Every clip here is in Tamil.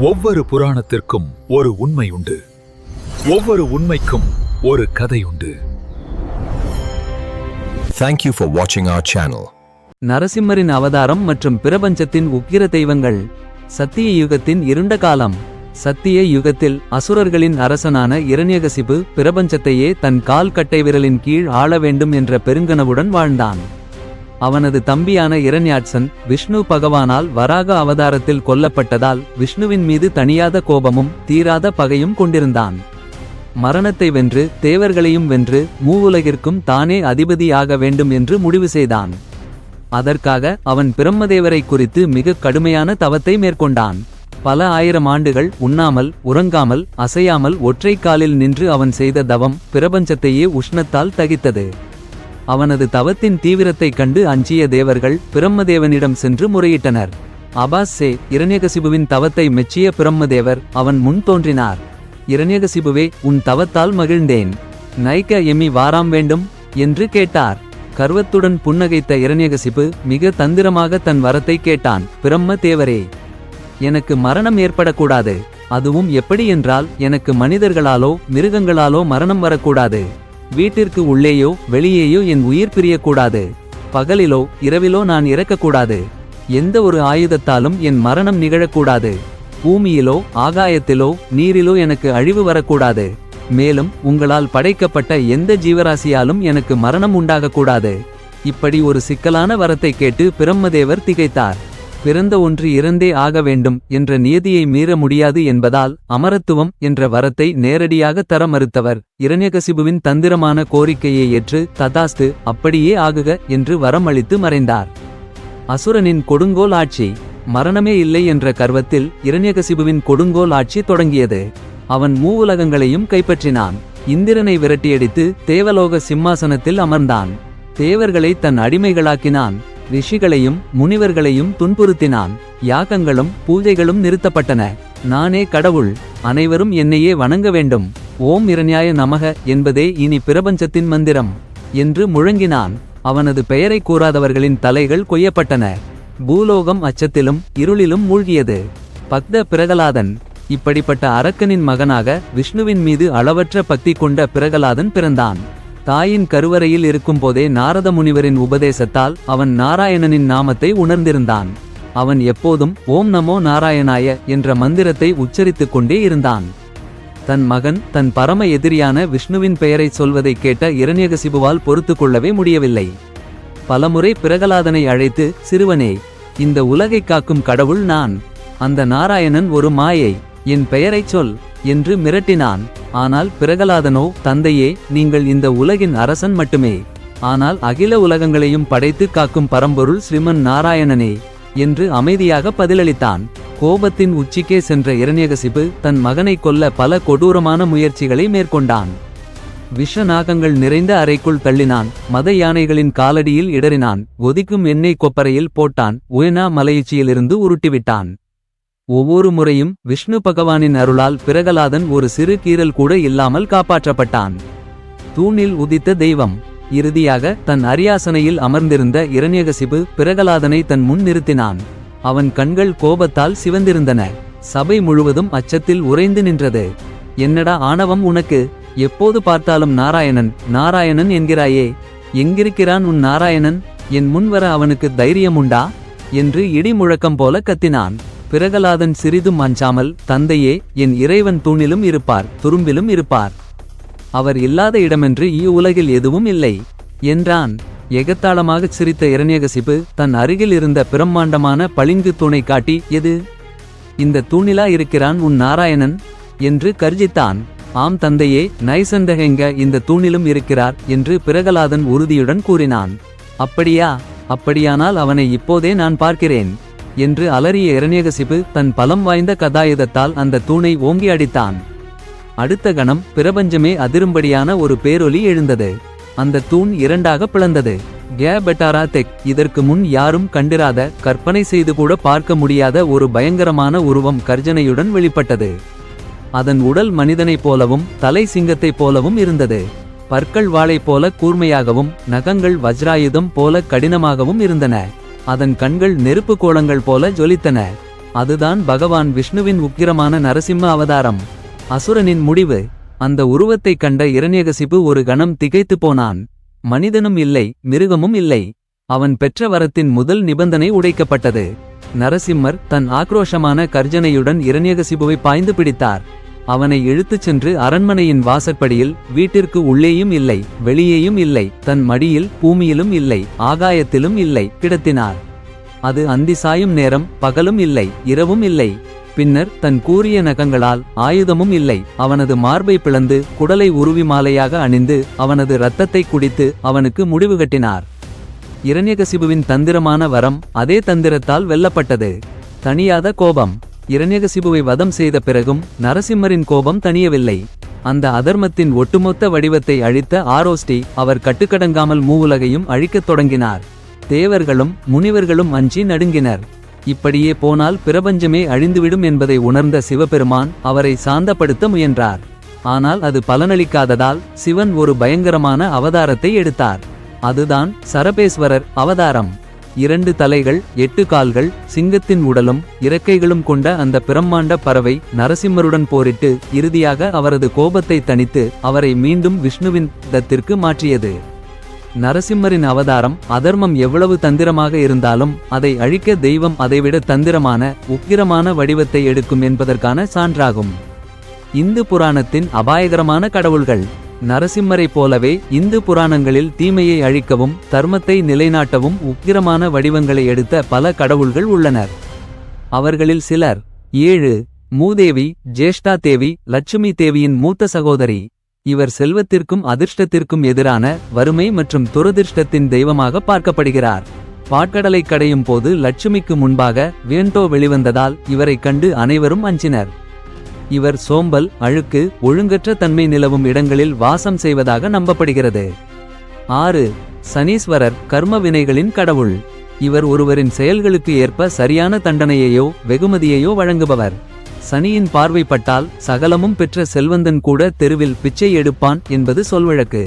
ஒவ்வொரு புராணத்திற்கும் ஒரு உண்மை உண்டு. ஒவ்வொரு உண்மைக்கும் ஒரு கதை உண்டு. Thank you for watching our channel. நரசிம்மரின் அவதாரம் மற்றும் பிரபஞ்சத்தின் உக்கிர தெய்வங்கள் சத்திய யுகத்தின் இருண்ட காலம். சத்திய யுகத்தில் அசுரர்களின் அரசனான இரண்யகசிபு பிரபஞ்சத்தையே தன் கால் கட்டை விரலின் கீழ் ஆள வேண்டும் என்ற பெருங்கனவுடன் வாழ்ந்தான். அவனது தம்பியான இரண்யாட்சன் விஷ்ணு பகவானால் வராக அவதாரத்தில் கொல்லப்பட்டதால் விஷ்ணுவின் மீது தனியாத கோபமும் தீராத பகையும் கொண்டிருந்தான். மரணத்தை வென்று தேவர்களையும் வென்று மூவுலகிற்கும் தானே அதிபதியாக வேண்டும் என்று முடிவு செய்தான். அதற்காக அவன் பிரம்மதேவரை குறித்து மிக கடுமையான தவத்தை மேற்கொண்டான். பல ஆயிரம் ஆண்டுகள் உண்ணாமல் உறங்காமல் அசையாமல் ஒற்றை காலில் நின்று அவன் செய்த தவம் பிரபஞ்சத்தையே உஷ்ணத்தால் தகித்தது. அவனது தவத்தின் தீவிரத்தைக் கண்டு அஞ்சிய தேவர்கள் பிரம்மதேவனிடம் சென்று முறையிட்டனர். அபாஸ்ஸே இரண்யகசிபுவின் தவத்தை மெச்சிய பிரம்மதேவர் அவன் முன் தோன்றினார். இரண்யகசிபுவே உன் தவத்தால் மகிழ்ந்தேன். நைக்க எம்மி வாராம் வேண்டும்? என்று கேட்டார். கர்வத்துடன் புன்னகைத்த இரண்யகசிபு மிக தந்திரமாக தன் வரத்தை கேட்டான். பிரம்ம தேவரே எனக்கு மரணம் ஏற்படக்கூடாது. அதுவும் எப்படி என்றால் எனக்கு மனிதர்களாலோ மிருகங்களாலோ மரணம் வரக்கூடாது. வீட்டிற்கு உள்ளேயோ வெளியேயோ என் உயிர் பிரியக்கூடாது. பகலிலோ இரவிலோ நான் இறக்கக்கூடாது. எந்த ஒரு ஆயுதத்தாலும் என் மரணம் நிகழக்கூடாது. பூமியிலோ ஆகாயத்திலோ நீரிலோ எனக்கு அழிவு வரக்கூடாது. மேலும் உங்களால் படைக்கப்பட்ட எந்த ஜீவராசியாலும் எனக்கு மரணம் உண்டாகக்கூடாது. இப்படி ஒரு சிக்கலான வரத்தை கேட்டு பிரம்மதேவர் திகைத்தார். பிறந்த ஒன்று இறந்தே ஆக வேண்டும் என்ற நியதியை மீற முடியாது என்பதால் அமரத்துவம் என்ற வரத்தை நேரடியாக தர மறுத்தவர். இரண்யகசிபுவின் தந்திரமான கோரிக்கையை ஏற்று ததாஸ்து அப்படியே ஆகுக என்று வரம் அளித்து மறைந்தார். அசுரனின் கொடுங்கோல் ஆட்சி மரணமே இல்லை என்ற கர்வத்தில் இரண்யகசிபுவின் கொடுங்கோல் ஆட்சி தொடங்கியது. அவன் மூவுலகங்களையும் கைப்பற்றினான். இந்திரனை விரட்டியடித்து தேவலோக சிம்மாசனத்தில் அமர்ந்தான். தேவர்களை தன் அடிமைகளாக்கினான். ரிஷிகளையும் முனிவர்களையும் துன்புறுத்தினான். யாகங்களும் பூஜைகளும் நிறுத்தப்பட்டன. நானே கடவுள் அனைவரும் என்னையே வணங்க வேண்டும். ஓம் இரண்யாய நமக என்பதே இனி பிரபஞ்சத்தின் மந்திரம் என்று முழங்கினான். அவனது பெயரை கூறாதவர்களின் தலைகள் கொய்யப்பட்டன. பூலோகம் அச்சத்திலும் இருளிலும் மூழ்கியது. பக்த பிரகலாதன் இப்படிப்பட்ட அரக்கனின் மகனாக விஷ்ணுவின் மீது அளவற்ற பக்தி கொண்ட பிரகலாதன் பிறந்தான். தாயின் கருவறையில் இருக்கும்போதே நாரத முனிவரின் உபதேசத்தால் அவன் நாராயணனின் நாமத்தை உணர்ந்திருந்தான். அவன் எப்போதும் ஓம் நமோ நாராயணாய என்ற மந்திரத்தை உச்சரித்துக் கொண்டே இருந்தான். தன் மகன் தன் பரம எதிரியான விஷ்ணுவின் பெயரைச் சொல்வதைக் கேட்ட இரண்யகசிபுவால் பொறுத்து கொள்ளவே முடியவில்லை. பலமுறை பிரகலாதனை அழைத்து சிறுவனே இந்த உலகைக் காக்கும் கடவுள் நான். அந்த நாராயணன் ஒரு மாயை. என் பெயரைச் சொல். என்று மிரட்டினான். ஆனால் பிரகலாதனோ தந்தையே நீங்கள் இந்த உலகின் அரசன் மட்டுமே. ஆனால் அகில உலகங்களையும் படைத்து காக்கும் பரம்பொருள் ஸ்ரீமன் நாராயணனே என்று அமைதியாக பதிலளித்தான். கோபத்தின் உச்சிக்கே சென்ற இரண்யகசிபு தன் மகனை கொல்ல பல கொடூரமான முயற்சிகளை மேற்கொண்டான். விஷநாகங்கள் நிறைந்த அறைக்குள் தள்ளினான். மத யானைகளின் காலடியில் இடறினான். ஒதிக்கும் எண்ணெய் கொப்பரையில் போட்டான். உயனா மலையுச்சியிலிருந்து உருட்டிவிட்டான். ஒவ்வொரு முறையும் விஷ்ணு பகவானின் அருளால் பிரகலாதன் ஒரு சிறு கீறல் கூட இல்லாமல் காப்பாற்றப்பட்டான். தூணில் உதித்த தெய்வம். இறுதியாக தன் அரியாசனையில் அமர்ந்திருந்த இரண்யகசிபு பிரகலாதனை தன் முன் நிறுத்தினான். அவன் கண்கள் கோபத்தால் சிவந்திருந்தன. சபை முழுவதும் அச்சத்தில் உறைந்து நின்றது. என்னடா ஆணவம் உனக்கு? எப்போது பார்த்தாலும் நாராயணன் நாராயணன் என்கிறாயே. எங்கிருக்கிறான் உன் நாராயணன்? என் முன்வர அவனுக்கு தைரியம் உண்டா என்று இடி முழக்கம் போல கத்தினான். பிரகலாதன் சிறிதும் அஞ்சாமல் தந்தையே என் இறைவன் தூணிலும் இருப்பார் துரும்பிலும் இருப்பார். அவர் இல்லாத இடமென்று இவ்வுலகில் எதுவும் இல்லை. என்றான். எகத்தாளமாகச் சிரித்த இரண்யகசிபு தன் அருகில் இருந்த பிரம்மாண்டமான பளிங்கு தூணை காட்டி எது? இந்த தூணிலா இருக்கிறான் உன் நாராயணன்? என்று கர்ஜித்தான். ஆம் தந்தையே நைசந்தகெங்க இந்த தூணிலும் இருக்கிறார் என்று பிரகலாதன் உறுதியுடன் கூறினான். அப்படியா? அப்படியானால் அவனை இப்போதே நான் பார்க்கிறேன். என்று அலறிய இரணியகசிபு தன் பலம் வாய்ந்த கதாயுதத்தால் அந்த தூணை ஓங்கி அடித்தான். அடுத்த கணம் பிரபஞ்சமே அதிரும்படியான ஒரு பேரொலி எழுந்தது. அந்த தூண் இரண்டாக பிளந்தது. கேபெட்டாரா தெக் இதற்கு முன் யாரும் கண்டிராத கற்பனை செய்து கூட பார்க்க முடியாத ஒரு பயங்கரமான உருவம் கர்ஜனையுடன் வெளிப்பட்டது. அதன் உடல் மனிதனைப் போலவும் தலை சிங்கத்தைப் போலவும் இருந்தது. பற்கள் வாளைப் போல கூர்மையாகவும் நகங்கள் வஜ்ராயுதம் போல கடினமாகவும் இருந்தன. அதன் கண்கள் நெருப்பு கோலங்கள் போல ஜொலித்தன. அதுதான் பகவான் விஷ்ணுவின் உக்கிரமான நரசிம்ம அவதாரம். அசுரனின் முடிவு அந்த உருவத்தைக் கண்ட இரண்யகசிபு ஒரு கணம் திகைத்துப் போனான். மனிதனும் இல்லை மிருகமும் இல்லை. அவன் பெற்ற வரத்தின் முதல் நிபந்தனை உடைக்கப்பட்டது. நரசிம்மர் தன் ஆக்ரோஷமான கர்ஜனையுடன் இரண்யகசிபுவை பாய்ந்து பிடித்தார். அவனை இழுத்துச் சென்று அரண்மனையின் வாசற்படியில் வீட்டிற்கு உள்ளேயும் இல்லை வெளியேயும் இல்லை தன் மடியில் பூமியிலும் இல்லை ஆகாயத்திலும் இல்லை கிடத்தினார். அது அந்தி சாயும் நேரம் பகலும் இல்லை இரவும் இல்லை. பின்னர் தன் கூரிய நகங்களால் ஆயுதமும் இல்லை. அவனது மார்பை பிளந்து குடலை உருவி மாலையாக அணிந்து அவனது இரத்தத்தை குடித்து அவனுக்கு முடிவு கட்டினார். இரண்யகசிபுவின் தந்திரமான வரம் அதே தந்திரத்தால் வெல்லப்பட்டது. தணியாத கோபம். இரண்யகசிபுவை வதம் செய்த பிறகும் நரசிம்மரின் கோபம் தணியவில்லை. அந்த அதர்மத்தின் ஒட்டுமொத்த வடிவத்தை அழித்த ஆரோஸ்டி அவர் கட்டுக்கடங்காமல் மூவுலகையும் அழிக்கத் தொடங்கினார். தேவர்களும் முனிவர்களும் அஞ்சி நடுங்கினர். இப்படியே போனால் பிரபஞ்சமே அழிந்துவிடும் என்பதை உணர்ந்த சிவபெருமான் அவரை சாந்தப்படுத்த முயன்றார். ஆனால் அது பலனளிக்காததால் சிவன் ஒரு பயங்கரமான அவதாரத்தை எடுத்தார். அதுதான் சரபேஸ்வரர் அவதாரம். இரண்டு தலைகள் எட்டு கால்கள் சிங்கத்தின் உடலும் இறக்கைகளும் கொண்ட அந்த பிரம்மாண்ட பறவை நரசிம்மருடன் போரிட்டு இறுதியாக அவரது கோபத்தை தணித்து அவரை மீண்டும் விஷ்ணுவின் தத்திற்கு மாற்றியது. நரசிம்மரின் அவதாரம் அதர்மம் எவ்வளவு தந்திரமாக இருந்தாலும் அதை அழிக்க தெய்வம் அதைவிட தந்திரமான உக்கிரமான வடிவத்தை எடுக்கும் என்பதற்கான சான்றாகும். இந்து புராணத்தின் அபாயகரமான கடவுள்கள். நரசிம்மரைப் போலவே இந்து புராணங்களில் தீமையை அழிக்கவும் தர்மத்தை நிலைநாட்டவும் உக்கிரமான வடிவங்களை எடுத்த பல கடவுள்கள் உள்ளனர். அவர்களில் சிலர் ஏழு மூதேவி ஜேஷ்டா தேவி லட்சுமி தேவியின் மூத்த சகோதரி. இவர் செல்வத்திற்கும் அதிர்ஷ்டத்திற்கும் எதிரான வறுமை மற்றும் துரதிர்ஷ்டத்தின் தெய்வமாக பார்க்கப்படுகிறார். பாட்கடலை கடையும் போது லட்சுமிக்கு முன்பாக வேண்டோ வெளிவந்ததால் இவரைக் கண்டு அனைவரும் அஞ்சினர். இவர் சோம்பல் அழுக்கு ஒழுங்கற்ற தன்மை நிலவும் இடங்களில் வாசம் செய்வதாக நம்பப்படுகிறது. ஆறு சனீஸ்வரர் கர்ம வினைகளின் கடவுள். இவர் ஒருவரின் செயல்களுக்கு ஏற்ப சரியான தண்டனையையோ வெகுமதியையோ வழங்குபவர். சனியின் பார்வைப்பட்டால் சகலமும் பெற்ற செல்வந்தன் கூட தெருவில் பிச்சை எடுப்பான் என்பது சொல்வழக்கு.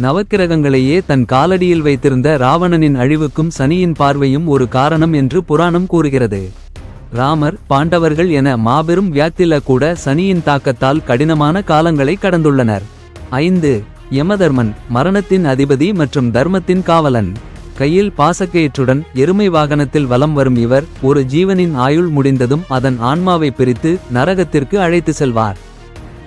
நவக்கிரகங்களையே தன் காலடியில் வைத்திருந்த ராவணனின் அழிவுக்கும் சனியின் பார்வையும் ஒரு காரணம் என்று புராணம் கூறுகிறது. ராமர் பாண்டவர்கள் என மாபெரும் வியாத்தில கூட சனியின் தாக்கத்தால் கடினமான காலங்களை கடந்துள்ளனர். ஐந்து யமதர்மன் மரணத்தின் அதிபதி மற்றும் தர்மத்தின் காவலன். கையில் பாசக்கயிற்றுடன் எருமை வாகனத்தில் வலம் வரும் இவர் ஒரு ஜீவனின் ஆயுள் முடிந்ததும் அதன் ஆன்மாவை பிரித்து நரகத்திற்கு அழைத்து செல்வார்.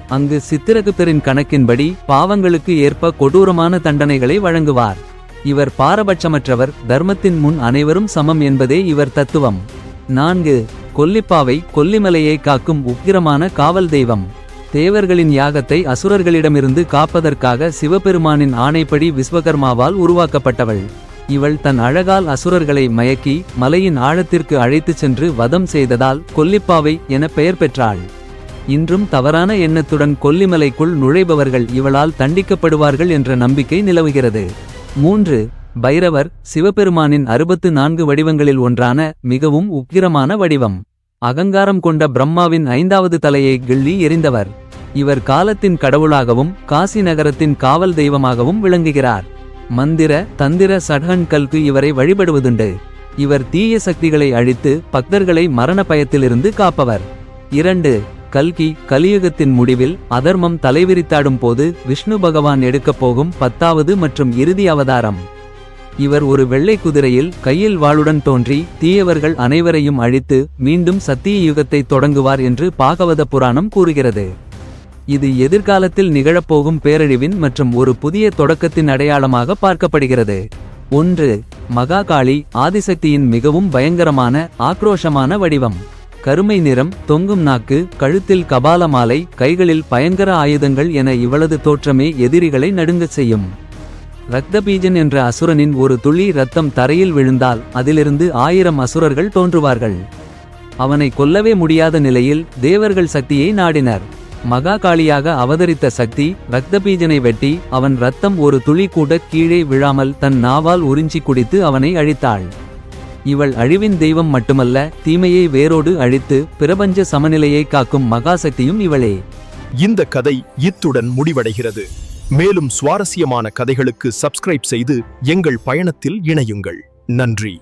அங்கு சித்திரகுப்தரின் கணக்கின்படி பாவங்களுக்கு ஏற்ப கொடூரமான தண்டனைகளை வழங்குவார். இவர் பாரபட்சமற்றவர் தர்மத்தின் முன் அனைவரும் சமம் என்பதே இவர் தத்துவம். நான்கு கொல்லிப்பாவை கொல்லிமலையை காக்கும் உக்கிரமான காவல் தெய்வம். தேவர்களின் யாகத்தை அசுரர்களிடமிருந்து காப்பதற்காக சிவபெருமானின் ஆணைப்படி விஸ்வகர்மாவால் உருவாக்கப்பட்டவள். இவள் தன் அழகால் அசுரர்களை மயக்கி மலையின் ஆழத்திற்கு அழைத்துச் சென்று வதம் செய்ததால் கொல்லிப்பாவை என பெயர் பெற்றாள். இன்றும் தவறான எண்ணத்துடன் கொல்லிமலைக்குள் நுழைபவர்கள் இவளால் தண்டிக்கப்படுவார்கள் என்ற நம்பிக்கை நிலவுகிறது. மூன்று பைரவர் சிவபெருமானின் அறுபத்து நான்கு வடிவங்களில் ஒன்றான மிகவும் உக்கிரமான வடிவம். அகங்காரம் கொண்ட பிரம்மாவின் ஐந்தாவது தலையை கிள்ளி எறிந்தவர். இவர் காலத்தின் கடவுளாகவும் காசி நகரத்தின் காவல் தெய்வமாகவும் விளங்குகிறார். மந்திர தந்திர சடகன் கல்கு இவரை வழிபடுவதுண்டு. இவர் தீய சக்திகளை அழித்து பக்தர்களை மரண பயத்திலிருந்து காப்பவர். இரண்டு கல்கி கலியுகத்தின் முடிவில் அதர்மம் தலைவிரித்தாடும் போது விஷ்ணு பகவான் எடுக்கப் போகும் பத்தாவது மற்றும் இறுதி அவதாரம். இவர் ஒரு வெள்ளை குதிரையில் கையில் வாளுடன் தோன்றி தீயவர்கள் அனைவரையும் அழித்து மீண்டும் சத்திய யுகத்தை தொடங்குவார் என்று பாகவத புராணம் கூறுகிறது. இது எதிர்காலத்தில் நிகழப்போகும் பேரழிவின் மற்றும் ஒரு புதிய தொடக்கத்தின் அடையாளமாக பார்க்கப்படுகிறது. ஒன்று மகாகாளி ஆதிசக்தியின் மிகவும் பயங்கரமான ஆக்ரோஷமான வடிவம். கருமை நிறம் தொங்கும் நாக்கு கழுத்தில் கபால மாலை கைகளில் பயங்கர ஆயுதங்கள் என இவளது தோற்றமே எதிரிகளை நடுங்கச் செய்யும். ரத்தபீஜன் என்ற அசுரனின் ஒரு துளி ரத்தம் தரையில் விழுந்தால் அதிலிருந்து ஆயிரம் அசுரர்கள் தோன்றுவார்கள். அவனை கொல்லவே முடியாத நிலையில் தேவர்கள் சக்தியை நாடினர். மகாகாளியாக அவதரித்த சக்தி ரக்தபீஜனை வெட்டி அவன் ரத்தம் ஒரு துளி கூட கீழே விழாமல் தன் நாவால் உறிஞ்சி குடித்து அவனை அழித்தாள். இவள் அழிவின் தெய்வம் மட்டுமல்ல தீமையை வேரோடு அழித்து பிரபஞ்ச சமநிலையை காக்கும் மகாசக்தியும் இவளே. இந்த கதை இத்துடன் முடிவடைகிறது. மேலும் சுவாரஸ்யமான கதைகளுக்கு சப்ஸ்கிரைப் செய்து எங்கள் பயணத்தில் இணையுங்கள். நன்றி.